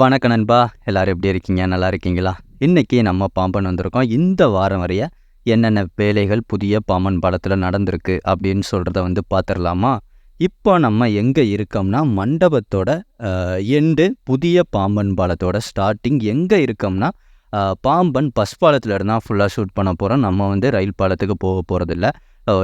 வணக்கம் நண்பா. எல்லாரும் எப்படி இருக்கீங்க? நல்லா இருக்கீங்களா? இன்றைக்கி நம்ம பாம்பன் வந்திருக்கோம். இந்த வாரம் வரைய என்னென்ன வேலைகள் புதிய பாம்பன் பாலத்தில் நடந்திருக்கு அப்படின்னு சொல்கிறத வந்து பார்த்துடலாமா இப்போ நம்ம எங்கே இருக்கோம்னா மண்டபத்தோட எண்டு புதிய பாம்பன் பாலத்தோட ஸ்டார்டிங் எங்கே இருக்கோம்னா பாம்பன் பஸ் பாலத்தில் இருந்தால் ஃபுல்லாக ஷூட் பண்ண போகிறோம் நம்ம வந்து ரயில் பாலத்துக்கு போக போகிறதில்ல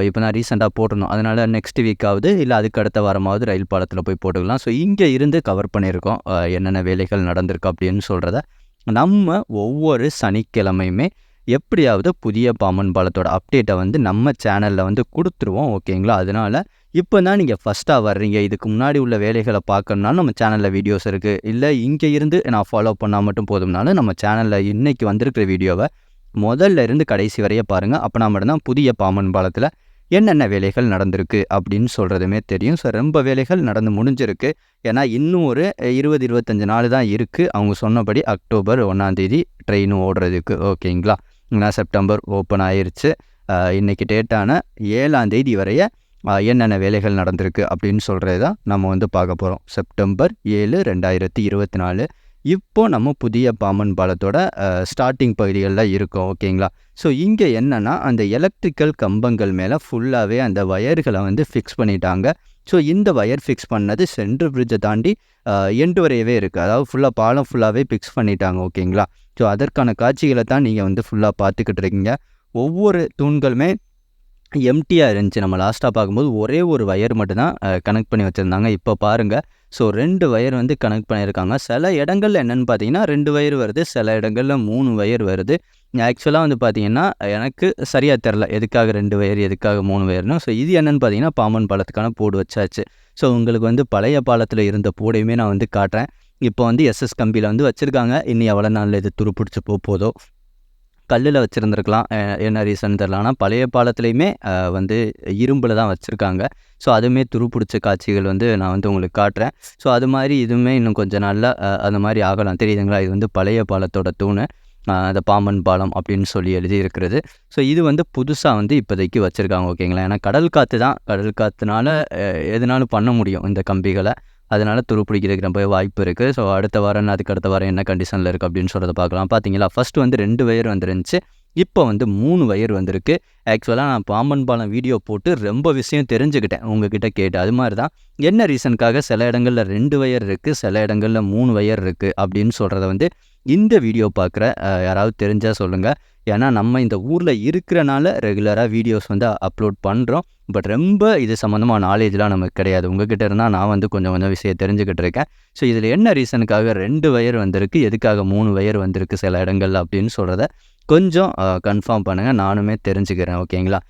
இப்போ நான் ரீசெண்டாக போட்டணும் அதனால் நெக்ஸ்ட் வீக்காவது இல்லை அதுக்கு அடுத்த வாரமாவது ரயில் பாலத்தில் போய் போட்டுக்கலாம். ஸோ இங்கே இருந்து கவர் பண்ணியிருக்கோம். என்னென்ன வேலைகள் நடந்திருக்கு அப்படின்னு சொல்கிறத நம்ம ஒவ்வொரு சனிக்கிழமையுமே எப்படியாவது புதிய பாமன் பாலத்தோட அப்டேட்டை வந்து நம்ம சேனலில் வந்து கொடுத்துருவோம் ஓகேங்களா? அதனால் இப்போ தான் நீங்கள் ஃபஸ்ட்டாக வர்றீங்க. இதுக்கு முன்னாடி உள்ள வேலைகளை பார்க்கணுனாலும் நம்ம சேனலில் வீடியோஸ் இருக்குது இல்லை இங்கே இருந்து நான் ஃபாலோ பண்ணால் மட்டும் போதும்னாலும் நம்ம சேனலில் இன்றைக்கி வந்திருக்கிற வீடியோவை முதல்ல இருந்து கடைசி வரைய பாருங்கள் அப்போனா மட்டும்தான் புதிய பாம்பன் பாலத்தில் என்னென்ன வேலைகள் நடந்திருக்கு அப்படின்னு சொல்கிறதுமே தெரியும். ஸோ ரொம்ப வேலைகள் நடந்து முடிஞ்சிருக்கு. ஏன்னா இன்னும் ஒரு இருபது இருபத்தஞ்சு நாள் தான் இருக்குது அவங்க சொன்னபடி அக்டோபர் ஒன்றாந்தேதி ட்ரெயின் ஓடுறதுக்கு. ஓகேங்களா? ஏன்னா செப்டம்பர் ஓப்பன் ஆயிடுச்சு இன்றைக்கி டேட்டான ஏழாந்தேதி வரைய என்னென்ன வேலைகள் நடந்திருக்கு அப்படின்னு சொல்கிறது தான் நம்ம வந்து பார்க்க போகிறோம் செப்டம்பர் ஏழு ரெண்டாயிரத்தி இருபத்தி நாலு. இப்போ நம்ம புதிய பாம்பன் பாலத்தோட ஸ்டார்டிங் பகுதிகளில் இருக்கோம் ஓகேங்களா? ஸோ இங்கே என்னென்னா அந்த எலக்ட்ரிக்கல் கம்பங்கள் மேலே ஃபுல்லாகவே அந்த வயர்களை வந்து ஃபிக்ஸ் பண்ணிட்டாங்க. ஸோ இந்த வயர் ஃபிக்ஸ் பண்ணது சென்ட்ரல் பிரிட்ஜை தாண்டி எண்டு வரையவே இருக்குது அதாவது ஃபுல்லாக பாலம் ஃபுல்லாகவே ஃபிக்ஸ் பண்ணிட்டாங்க ஓகேங்களா? ஸோ அதற்கான காட்சிகளை தான் நீங்கள் வந்து ஃபுல்லாக பார்த்துக்கிட்டு இருக்கீங்க. ஒவ்வொரு தூண்களுமே எம்டியாக இருந்துச்சு. நம்ம லாஸ்ட்டாக பார்க்கும்போது ஒரே ஒரு வயர் மட்டும்தான் கனெக்ட் பண்ணி வச்சுருந்தாங்க. இப்போ பாருங்கள் ஸோ ரெண்டு வயர் வந்து கனெக்ட் பண்ணியிருக்காங்க. சில இடங்களில் என்னென்னு பார்த்தீங்கன்னா ரெண்டு வயர் வருது. சில இடங்களில் மூணு வயர் வருது. ஆக்சுவலாக வந்து பார்த்தீங்கன்னா எனக்கு சரியாக தெரில. எதுக்காக ரெண்டு வயர் எதுக்காக மூணு வயர்னு. ஸோ இது என்னென்னு பார்த்தீங்கன்னா பாம்பன் பாலத்துக்கான போடு வச்சாச்சு. ஸோ உங்களுக்கு வந்து பழைய பாலத்தில் இருந்த போடையுமே நான் வந்து காட்டுறேன். இப்போ வந்து எஸ்எஸ் கம்பியில் வந்து வச்சுருக்காங்க. இன்னும் எவ்வளோ நாளில் இது துருப்பிடிச்சு போக போதோ? கல்லில் வச்சுருந்துருக்கலாம். என்ன ரீசன் தெரில ஆனால் பழைய பாலத்துலேயுமே வந்து இரும்பில் தான் வச்சுருக்காங்க. ஸோ அதுவுமே துருப்பிடிச்ச காட்சிகள் வந்து நான் வந்து உங்களுக்கு காட்டுறேன். ஸோ அது மாதிரி இதுவுமே இன்னும் கொஞ்சம் நாளில் அந்த மாதிரி ஆகலாம். தெரியுதுங்களா? இது வந்து பழைய பாலத்தோட தூண். அந்த பாம்பன் பாலம் அப்படின்னு சொல்லி எழுதி இருக்கிறது ஸோ இது வந்து புதுசாக வந்து இப்போதைக்கு வச்சுருக்காங்க ஓகேங்களா? ஏன்னா கடல் காற்று தான். கடல் காற்றுனால எதனாலும் எதுனாலும் பண்ண முடியும் இந்த கம்பிகளை. அதனால் துருப்பிடிக்கிறதுக்கு ரொம்ப வாய்ப்பு இருக்குது ஸோ அடுத்த வாரம் அதுக்கு அடுத்த வாரம் என்ன கண்டிஷனில் இருக்குது அப்படின்னு சொல்கிறத பார்க்கலாம். பார்த்தீங்களா ஃபஸ்ட்டு வந்து ரெண்டு வயர் வந்துருந்துச்சு. இப்போ வந்து மூணு வயர் வந்திருக்கு. ஆக்சுவலாக நான் பாம்பன் பாலம் வீடியோ போட்டு ரொம்ப விஷயம் தெரிஞ்சுக்கிட்டேன். உங்ககிட்ட கேட்டு. அது மாதிரி தான் என்ன ரீசனுக்காக சில இடங்களில் ரெண்டு வயர் இருக்குது சில இடங்களில் மூணு வயர் இருக்குது அப்படின்னு சொல்கிறத வந்து இந்த வீடியோ பார்க்குற யாராவது தெரிஞ்சால் சொல்லுங்கள் ஏன்னா நம்ம இந்த ஊரில் இருக்கிறனால ரெகுலராக வீடியோஸ் வந்து அப்லோட் பண்ணுறோம் பட் ரொம்ப இது சம்மந்தமாக நாலேஜ்லாம் நமக்கு கிடையாது. உங்ககிட்ட இருந்தால் நான் வந்து கொஞ்சம் கொஞ்சம் விஷயம் தெரிஞ்சுக்கிட்டு இருக்கேன். ஸோ இதில் என்ன ரீசனுக்காக ரெண்டு வயர் வந்திருக்கு எதுக்காக மூணு வயர் வந்திருக்கு சில இடங்கள்ல அப்படின்னு சொல்கிறத கொஞ்சம் கன்ஃபார்ம் பண்ணுங்கள் நானுமே தெரிஞ்சுக்கிறேன். ஓகேங்களா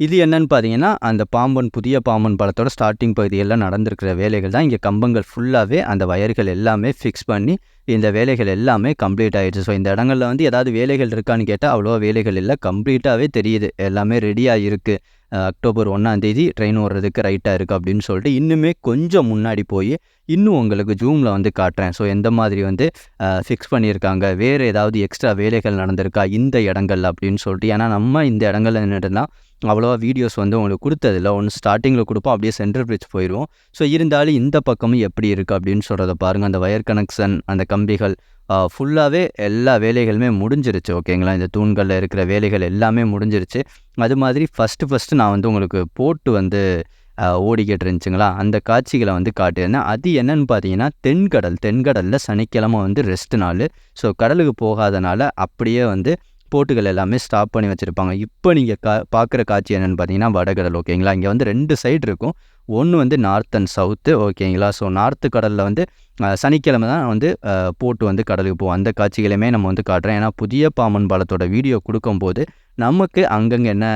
இது என்னன்னு பார்த்தீங்கன்னா அந்த பாம்பன் புதிய பாம்பன் படத்தோட ஸ்டார்டிங் பகுதிகளில் நடந்திருக்கிற வேலைகள் தான். இங்கே கம்பங்கள் ஃபுல்லாகவே அந்த வயர்கள் எல்லாமே ஃபிக்ஸ் பண்ணி இந்த வேலைகள் எல்லாமே கம்ப்ளீட் ஆகிடுச்சு ஸோ இந்த இடங்களில் வந்து ஏதாவது வேலைகள் இருக்கான்னு கேட்டால் அவ்வளோவா வேலைகள் இல்லை. கம்ப்ளீட்டாகவே தெரியுது. எல்லாமே ரெடியாக இருக்குது அக்டோபர் ஒன்றாந்தேதி ட்ரெயின் ஓடுறதுக்கு ரைட்டாக இருக்குது அப்படின்னு சொல்லிட்டு இன்னுமே கொஞ்சம் முன்னாடி போய் இன்னும் உங்களுக்கு ஜூமில் வந்து காட்டுறேன். ஸோ எந்த மாதிரி வந்து ஃபிக்ஸ் பண்ணியிருக்காங்க வேறு ஏதாவது எக்ஸ்ட்ரா வேலைகள் நடந்திருக்கா இந்த இடங்கள் அப்படின்னு சொல்லிட்டு. ஏன்னா நம்ம இந்த இடங்கள்ல நின்றுட்டுலாம் அவ்வளோவா வீடியோஸ் வந்து உங்களுக்கு கொடுத்ததில்ல. ஒன்று ஸ்டார்டிங்கில் கொடுப்போம் அப்படியே சென்ட்ரல் பிரிட்ஜ் போயிடுவோம் ஸோ இருந்தாலும் இந்த பக்கமும் எப்படி இருக்குது அப்படின்னு சொல்கிறத பாருங்கள் அந்த ஒயர் கனெக்ஷன் அந்த கம்பிகள் ஃபுல்லாகவே எல்லா வேலைகளுமே முடிஞ்சிருச்சு ஓகேங்களா? இந்த தூண்களில் இருக்கிற வேலைகள் எல்லாமே முடிஞ்சிருச்சு. அது மாதிரி ஃபஸ்ட்டு ஃபஸ்ட்டு நான் வந்து உங்களுக்கு போட்டு வந்து ஓடிக்கிட்டு இருந்துச்சுங்களா அந்த காட்சிகளை வந்து காட்டியிருந்தேன். அது என்னன்னு பார்த்தீங்கன்னா தென்கடல் தென்கடலில் சனிக்கிழமை வந்து ரெஸ்ட் நாள். ஸோ கடலுக்கு போகாதனால அப்படியே வந்து போட்டுகள் எல்லாமே ஸ்டாப் பண்ணி வச்சுருப்பாங்க. இப்போ நீங்கள் கா பார்க்குற காட்சி என்னென்னு பார்த்தீங்கன்னா வடகடல் ஓகேங்களா இங்கே வந்து ரெண்டு சைடு இருக்கும். ஒன்று வந்து நார்த் அண்ட் சவுத்து ஓகேங்களா ஸோ நார்த்து கடலில் வந்து சனிக்கிழமை தான் வந்து போட்டு வந்து கடலுக்கு போகும் அந்த காட்சிகளையுமே நம்ம வந்து காட்டுறோம் ஏன்னா புதிய பாம்பன் பாலத்தோட வீடியோ கொடுக்கும்போது நமக்கு அங்கங்கே என்ன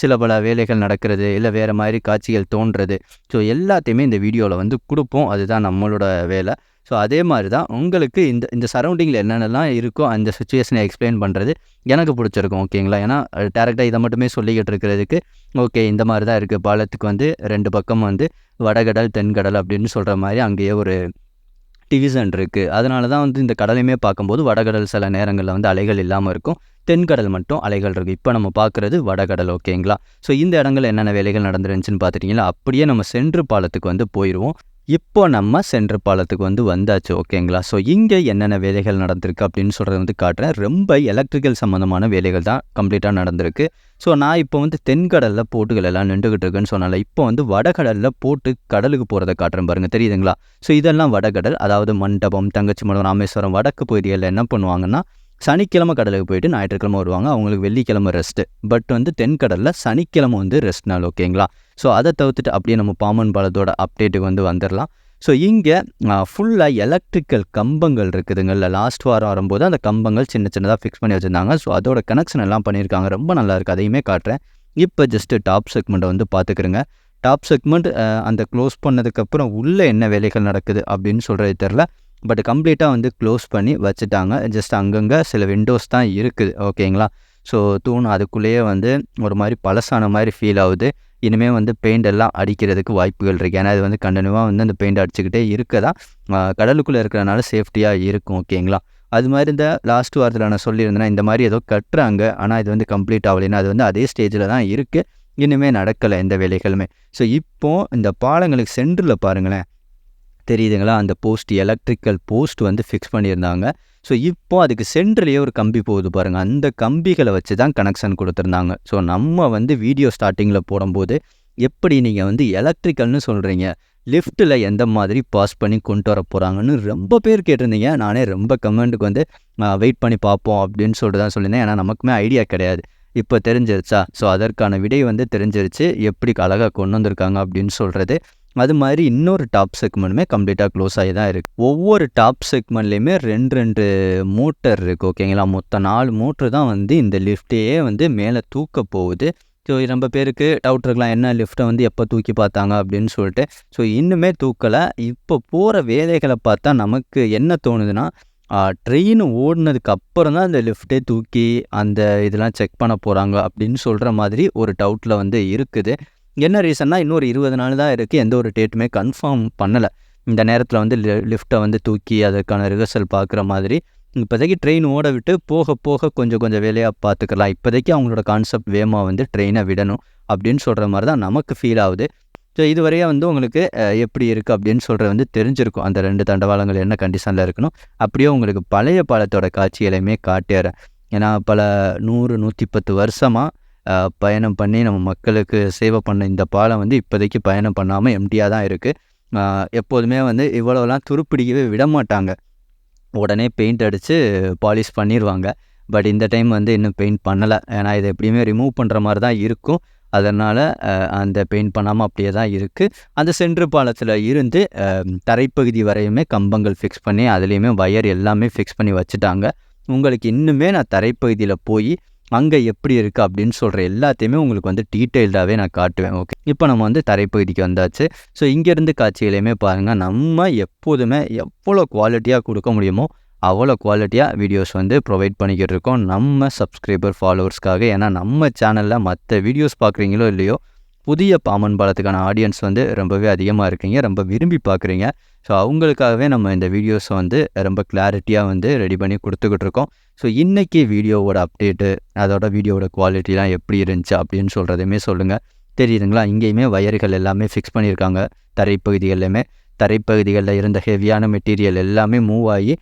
சில பல வேலைகள் நடக்கிறது இல்லை வேறு மாதிரி காட்சிகள் தோன்றது. ஸோ எல்லாத்தையுமே இந்த வீடியோவில் வந்து கொடுப்போம். அதுதான் நம்மளோட வேலை. ஸோ அதே மாதிரி தான் உங்களுக்கு இந்த இந்த சரௌண்டிங்கில் என்னென்னலாம் இருக்கோ அந்த சுச்சுவேஷனை எக்ஸ்பிளைன் பண்ணுறது எனக்கு பிடிச்சிருக்கும் ஓகேங்களா? ஏன்னா டேரெக்டாக இதை மட்டுமே சொல்லிக்கிட்டு இருக்கிறதுக்கு ஓகே இந்த மாதிரி தான் இருக்குது பாலத்துக்கு வந்து ரெண்டு பக்கம் வந்து வடகடல் தென்கடல் அப்படின்னு சொல்கிற மாதிரி அங்கேயே ஒரு டிவிஷன் இருக்குது அதனால தான் வந்து இந்த கடலையுமே பார்க்கும்போது வடகடல் சில நேரங்களில் வந்து அலைகள் இல்லாமல் இருக்கும். தென்கடல் மட்டும் அலைகள் இருக்குது இப்போ நம்ம பார்க்குறது வடகடல் ஓகேங்களா ஸோ இந்த இடங்கள்ல என்னென்ன வேலைகள் நடந்துருந்துச்சுன்னு பார்த்துட்டிங்களா? அப்படியே நம்ம சென்று பாலத்துக்கு வந்து போயிடுவோம் இப்போ நம்ம சென்ட்ரு பாலத்துக்கு வந்து வந்தாச்சு ஓகேங்களா? ஸோ இங்கே என்னென்ன வேலைகள் நடந்திருக்கு அப்படின்னு சொல்கிறத வந்து காட்டுறேன். ரொம்ப எலக்ட்ரிக்கல் சம்மந்தமான வேலைகள் தான் கம்ப்ளீட்டாக நடந்திருக்கு. ஸோ நான் இப்போ வந்து தென்கடலில் போட்டுகள் எல்லாம் நின்றுக்கிட்டு இருக்குன்னு சொன்னால இப்போ வந்து வடகடலில் போட்டு கடலுக்கு போகிறத காட்டுறேன் பாருங்கள் தெரியுதுங்களா? ஸோ இதெல்லாம் வடகடல் அதாவது மண்டபம் தங்கச்சி மண்டபம் ராமேஸ்வரம் வடக்கு பகுதிகளில் என்ன பண்ணுவாங்கன்னா சனிக்கிழமை கடலுக்கு போயிட்டு ஞாயிற்றுக்கிழமை வருவாங்க. அவங்களுக்கு வெள்ளிக்கிழமை ரெஸ்ட்டு பட் வந்து தென்கடலில் சனிக்கிழமை வந்து ரெஸ்ட் நாள் ஓகேங்களா ஸோ அதை தவிர்த்துட்டு அப்படியே நம்ம பாமன் பாலத்தோட அப்டேட்டுக்கு வந்து வந்துடலாம் ஸோ இங்கே ஃபுல்லாக எலக்ட்ரிக்கல் கம்பங்கள் இருக்குதுங்கள்ல. லாஸ்ட் வாரம் வரும்போது அந்த கம்பங்கள் சின்ன சின்னதாக ஃபிக்ஸ் பண்ணி வச்சுருந்தாங்க. ஸோ அதோட கனெக்ஷன் எல்லாம் பண்ணியிருக்காங்க. ரொம்ப நல்லா இருக்குது அதையுமே காட்டுறேன். இப்போ ஜஸ்ட்டு டாப் செக்மெண்ட்டை வந்து பார்த்துக்கிறேங்க. டாப் செக்மெண்ட் அந்த க்ளோஸ் பண்ணதுக்கப்புறம் உள்ளே என்ன வேலைகள் நடக்குது அப்படின்னு சொல்கிறது தெரில பட் கம்ப்ளீட்டாக வந்து க்ளோஸ் பண்ணி வச்சுட்டாங்க. ஜஸ்ட் அங்கங்கே சில விண்டோஸ் தான் இருக்குது. ஓகேங்களா ஸோ தூண் அதுக்குள்ளேயே வந்து ஒரு மாதிரி பழசான மாதிரி ஃபீல் ஆகுது. இனிமேல் வந்து பெயிண்ட் எல்லாம் அடிக்கிறதுக்கு வாய்ப்புகள் இருக்குது ஏன்னா இது வந்து கண்டினியூவாக வந்து அந்த பெயிண்ட் அடிச்சுக்கிட்டே இருக்க தான் கடலுக்குள்ளே இருக்கிறனால சேஃப்டியாக இருக்கும். ஓகேங்களா அது மாதிரி இந்த லாஸ்ட் வாரத்தில் நான் சொல்லியிருந்தேன்னா இந்த மாதிரி ஏதோ கட்டுறாங்க. ஆனால் இது வந்து கம்ப்ளீட் ஆகலைன்னா அது வந்து அதே ஸ்டேஜில் தான் இருக்குது இனிமேல் நடக்கலை எந்த வேலைகளுமே. ஸோ இப்போது இந்த பாலங்களுக்கு சென்டரில் பாருங்களேன். தெரியுதுங்களா? அந்த போஸ்ட் எலக்ட்ரிக்கல் போஸ்ட் வந்து ஃபிக்ஸ் பண்ணியிருந்தாங்க. ஸோ இப்போ அதுக்கு சென்டர்லேயே ஒரு கம்பி போகுது பாருங்கள் அந்த கம்பிகளை வச்சு தான் கனெக்ஷன் கொடுத்துருந்தாங்க. ஸோ நம்ம வந்து வீடியோ ஸ்டார்டிங்கில் போடும்போது எப்படி நீங்கள் வந்து எலக்ட்ரிக்கல்னு சொல்கிறீங்க லிஃப்ட்டில் எந்த மாதிரி பாஸ் பண்ணி கொண்டு வர போகிறாங்கன்னு ரொம்ப பேர் கேட்டிருந்தீங்க. நானே ரொம்ப கமெண்ட்டுக்கு வந்து வெயிட் பண்ணி பார்ப்போம் அப்படின்னு சொல்லிட்டு தான் சொல்லியிருந்தேன். ஏன்னா நமக்குமே ஐடியா கிடையாது. இப்போ தெரிஞ்சிருச்சா? ஸோ அதற்கான விடை வந்து தெரிஞ்சிருச்சு. எப்படி அழகாக கொண்டு வந்திருக்காங்க அப்படின்னு சொல்கிறது அது மாதிரி இன்னொரு டாப் செக்மெண்ட்டுமே கம்ப்ளீட்டாக க்ளோஸ் ஆகி தான் இருக்குது ஒவ்வொரு டாப் செக்மெண்ட்லேயுமே ரெண்டு ரெண்டு மோட்டர் இருக்குது ஓகேங்களா மொத்தம் நாலு மோட்ரு தான் வந்து இந்த லிஃப்ட்டையே வந்து மேலே தூக்க போகுது. ஸோ ரொம்ப பேருக்கு டவுட் இருக்கலாம் என்ன லிஃப்ட்டை வந்து எப்போ தூக்கி பார்த்தாங்க அப்படின்னு சொல்லிட்டு. ஸோ இன்னுமே தூக்கலை. இப்போ போகிற வேலைகளை பார்த்தா நமக்கு என்ன தோணுதுன்னா ட்ரெயின் ஓடினதுக்கு அப்புறம் தான் அந்த லிஃப்ட்டே தூக்கி அந்த இதெல்லாம் செக் பண்ண போகிறாங்க அப்படின்னு சொல்கிற மாதிரி ஒரு டவுட்டில் வந்து இருக்குது. என்ன ரீசன்னா இன்னொரு இருபது நாள் தான் இருக்குது எந்த ஒரு டேட்டுமே கன்ஃபார்ம் பண்ணலை. இந்த நேரத்தில் வந்து லிஃப்ட்டை வந்து தூக்கி அதற்கான ரிஹர்சல் பார்க்குற மாதிரி இப்போதைக்கு ட்ரெயின் ஓட விட்டு போக போக கொஞ்சம் கொஞ்சம் வேலையாக பார்த்துக்கலாம் இப்போதைக்கு அவங்களோட கான்செப்ட் வேகமாக வந்து ட்ரெயினை விடணும் அப்படின்னு சொல்கிற மாதிரி தான் நமக்கு ஃபீல் ஆகுது. ஸோ இதுவரையே வந்து உங்களுக்கு எப்படி இருக்குது அப்படின்னு சொல்கிறது வந்து தெரிஞ்சிருக்கும். அந்த ரெண்டு தண்டவாளங்கள் என்ன கண்டிஷனில் இருக்கணும் அப்படியே உங்களுக்கு பழைய பாலத்தோட காட்சிகளையுமே காட்டிடுறேன் ஏன்னா பல நூறு நூற்றி பத்து வருஷமாக பயணம் பண்ணி நம்ம மக்களுக்கு சேவை பண்ண இந்த பாலம் வந்து இப்போதைக்கு பயணம் பண்ணாமல் எம்டியாக தான் இருக்குது எப்போதுமே வந்து இவ்வளோலாம் துருப்பிடிக்கவே விட மாட்டாங்க உடனே பெயிண்ட் அடித்து பாலிஷ் பண்ணிடுவாங்க பட் இந்த டைம் வந்து இன்னும் பெயிண்ட் பண்ணலை. ஏன்னா இதை எப்படியுமே ரிமூவ் பண்ணுற மாதிரி தான் இருக்கும். அதனால் அந்த பெயிண்ட் பண்ணாமல் அப்படியே தான் இருக்குது அந்த சென்ட்ரு பாலத்தில் இருந்து தரைப்பகுதி வரையுமே கம்பங்கள் ஃபிக்ஸ் பண்ணி அதுலேயுமே வயர் எல்லாமே ஃபிக்ஸ் பண்ணி வச்சுட்டாங்க. உங்களுக்கு இன்னுமே நான் தரைப்பகுதியில் போய் அங்கே எப்படி இருக்குது அப்படின்னு சொல்கிற எல்லாத்தையுமே உங்களுக்கு வந்து டீட்டெயில்டாகவே நான் காட்டுவேன் ஓகே இப்போ நம்ம வந்து தரைப்பகுதிக்கு வந்தாச்சு. ஸோ இங்கேருந்து காட்சிகளையுமே பாருங்கள் நம்ம எப்போதுமே எவ்வளோ குவாலிட்டியாக கொடுக்க முடியுமோ அவ்வளோ குவாலிட்டியாக வீடியோஸ் வந்து ப்ரொவைட் பண்ணிக்கிட்டு இருக்கோம். நம்ம சப்ஸ்கிரைபர் ஃபாலோவர்ஸ்க்காக ஏன்னா நம்ம சேனலில் மற்ற வீடியோஸ் பார்க்குறீங்களோ இல்லையோ புதிய பாமன் பாலத்துக்கான ஆடியன்ஸ் வந்து ரொம்பவே அதிகமாக இருக்கீங்க. ரொம்ப விரும்பி பார்க்குறீங்க. ஸோ அவங்களுக்காகவே நம்ம இந்த வீடியோஸை வந்து ரொம்ப கிளாரிட்டியாக வந்து ரெடி பண்ணி கொடுத்துக்கிட்டு இருக்கோம். ஸோ இன்றைக்கி வீடியோவோட அப்டேட்டு அதோட வீடியோவோட குவாலிட்டிலாம் எப்படி இருந்துச்சு அப்படின்னு சொல்கிறதையுமே சொல்லுங்கள் தெரியுதுங்களா? இங்கேயுமே வயர்கள் எல்லாமே ஃபிக்ஸ் பண்ணியிருக்காங்க. தரைப்பகுதிகள்லையுமே தரைப்பகுதிகளில் இருந்த ஹெவியான மெட்டீரியல் எல்லாமே மூவ் ஆகி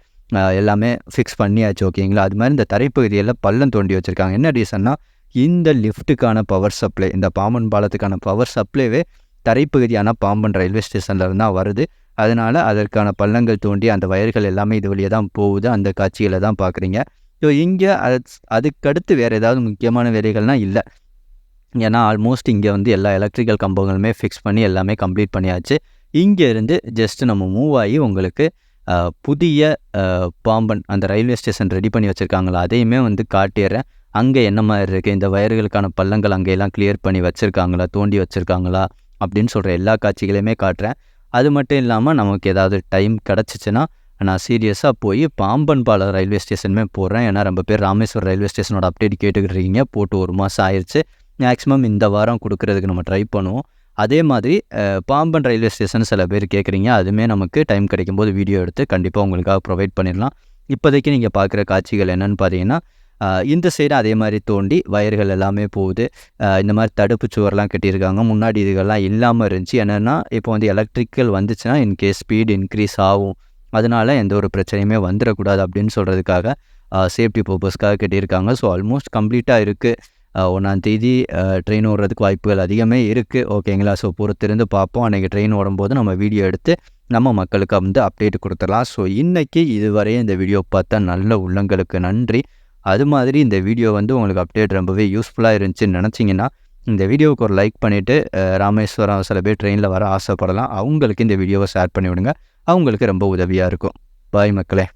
எல்லாமே ஃபிக்ஸ் பண்ணியாச்சு ஓகேங்களா அது மாதிரி இந்த தரைப்பகுதியில் பள்ளம் தோண்டி வச்சுருக்காங்க. என்ன ரீசன்னா இந்த லிஃப்ட்டுக்கான பவர் சப்ளை இந்த பாம்பன் பாலத்துக்கான பவர் சப்ளைவே தரைப்பகுதியான பாம்பன் ரயில்வே ஸ்டேஷனில் இருந்தால் வருது. அதனால் அதற்கான பள்ளங்கள் தோண்டி அந்த வயர்கள் எல்லாமே இது வழியாக தான் போகுது. அந்த காட்சிகளை தான் பார்க்குறீங்க. ஸோ இங்கே அது அதுக்கடுத்து வேறு ஏதாவது முக்கியமான வேலைகள்னால் இல்லை. ஏன்னா ஆல்மோஸ்ட் இங்கே வந்து எல்லா எலக்ட்ரிக்கல் கம்பங்களுமே ஃபிக்ஸ் பண்ணி எல்லாமே கம்ப்ளீட் பண்ணியாச்சு. இங்கே இருந்து ஜஸ்ட் நம்ம மூவ் ஆகி உங்களுக்கு புதிய பாம்பன் அந்த ரயில்வே ஸ்டேஷன் ரெடி பண்ணி வச்சுருக்காங்களா? அதையுமே வந்து காட்டிடுறேன். அங்கே என்ன மாதிரி இருக்குது இந்த வயர்களுக்கான பள்ளங்கள் அங்கேயெல்லாம் கிளியர் பண்ணி வச்சுருக்காங்களா? தோண்டி வச்சுருக்காங்களா? அப்படின்னு சொல்கிற எல்லா காட்சிகளையுமே காட்டுறேன். அது மட்டும் இல்லாமல் நமக்கு ஏதாவது டைம் கிடச்சிச்சின்னா நான் சீரியஸாக போய் பாம்பன் பாலம் ரயில்வே ஸ்டேஷனுமே போடுறேன் ஏன்னா ரொம்ப பேர் ராமேஸ்வரம் ரயில்வே ஸ்டேஷனோட அப்டேட் கேட்டுக்கிட்டு இருக்கீங்க போட்டு ஒரு மாதம் ஆயிடுச்சு மேக்ஸிமம் இந்த வாரம் கொடுக்குறதுக்கு நம்ம ட்ரை பண்ணுவோம். அதே மாதிரி பாம்பன் ரயில்வே ஸ்டேஷன் சில பேர் கேட்குறீங்க அதுவுமே நமக்கு டைம் கிடைக்கும்போது வீடியோ எடுத்து கண்டிப்பாக உங்களுக்காக ப்ரொவைட் பண்ணிடலாம். இப்போதைக்கு நீங்கள் பார்க்குற காட்சிகள் என்னென்னு பார்த்தீங்கன்னா இந்த சைடு அதே மாதிரி தோண்டி வயர்கள் எல்லாமே போகுது. இந்த மாதிரி தடுப்பு சுவர்லாம் கட்டியிருக்காங்க. முன்னாடி இதுகள்லாம் இல்லாமல் இருந்துச்சு. என்னென்னா இப்போ வந்து எலக்ட்ரிக்கல் வந்துச்சுன்னா இன்கேஸ் ஸ்பீடு இன்க்ரீஸ் ஆகும். அதனால் எந்த ஒரு பிரச்சனையுமே வந்துடக்கூடாது அப்படின்னு சொல்கிறதுக்காக சேஃப்டி பர்பஸ்க்காக கட்டியிருக்காங்க. ஸோ ஆல்மோஸ்ட் கம்ப்ளீட்டாக இருக்குது ஒன்றாந்தேதி ட்ரெயின் ஓடுறதுக்கு வாய்ப்புகள் அதிகமே இருக்குது ஓகேங்களா ஸோ பொறுத்திருந்து பார்ப்போம். அன்றைக்கி ட்ரெயின் ஓடும்போது நம்ம வீடியோ எடுத்து நம்ம மக்களுக்கு வந்து அப்டேட் கொடுத்துடலாம். ஸோ இன்றைக்கி இதுவரையும் இந்த வீடியோ பார்த்தா நல்ல உள்ளங்களுக்கு நன்றி. அது மாதிரி இந்த வீடியோ வந்து உங்களுக்கு அப்டேட் ரொம்பவே யூஸ்ஃபுல்லாக இருந்துச்சுன்னு நினச்சிங்கன்னா இந்த வீடியோவுக்கு ஒரு லைக் பண்ணிவிட்டு ராமேஸ்வரம் சில பேர் ட்ரெயினில் வர ஆசைப்படலாம். அவங்களுக்கு இந்த வீடியோவை ஷேர் பண்ணி விடுங்க அவங்களுக்கு ரொம்ப உதவியாக இருக்கும். பாய் மக்களே.